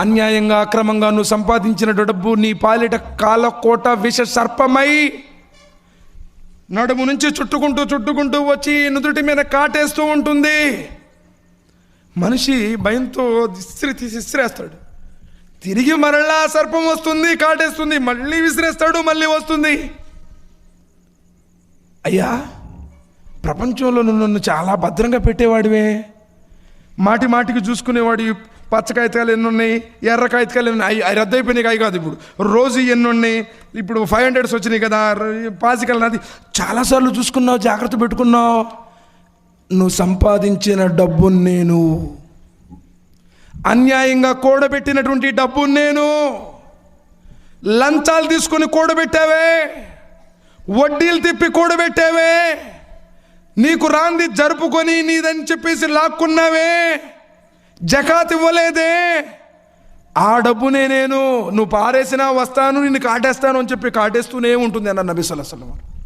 అన్యాయంగా అక్రమంగా నువ్వు సంపాదించిన డబ్బు నీ పాలిట కాలకోట విష సర్పమై నడుము నుంచి చుట్టుకుంటూ చుట్టుకుంటూ వచ్చి నుదుటి మీద కాటేస్తూ ఉంటుంది. మనిషి భయంతో ఇస్త్రి తీసి ఇస్త్రేస్తాడు తిరిగి మరలా సర్పం వస్తుంది కాటేస్తుంది మళ్ళీ విసిరేస్తాడు మళ్ళీ వస్తుంది. అయ్యా ప్రపంచంలో నువ్వు నన్ను చాలా భద్రంగా పెట్టేవాడివే. మాటి మాటికి చూసుకునేవాడు పచ్చ కాగితాలు ఎన్ని ఉన్నాయి ఎర్ర కాగితాలు ఎన్ని అవి రద్దు అయిపోయినాయి కాదు కాదు ఇప్పుడు. రోజు ఎన్ని ఉన్నాయి ఇప్పుడు ఫైవ్ హండ్రెడ్స్ వచ్చినాయి కదా. పాసికల్ నాది. చాలాసార్లు చూసుకున్నావు జాగ్రత్త పెట్టుకున్నావు. నువ్వు సంపాదించిన డబ్బు నేను. అన్యాయంగా కూడబెట్టినటువంటి డబ్బు నేను. లంచాలు తీసుకొని కూడబెట్టావే. వడ్డీలు తిప్పి కూడబెట్టావే. నీకు రాంది జరుపుకొని నీదని చెప్పేసి లాక్కున్నావే. జకాత్ ఇవ్వలేదే. ఆ డబ్బునే నేను నువ్వు పారేసినా వస్తాను నిన్ను కాటేస్తాను అని చెప్పి కాటేస్తూనే ఉంటుంది అన్న నబీ సలహా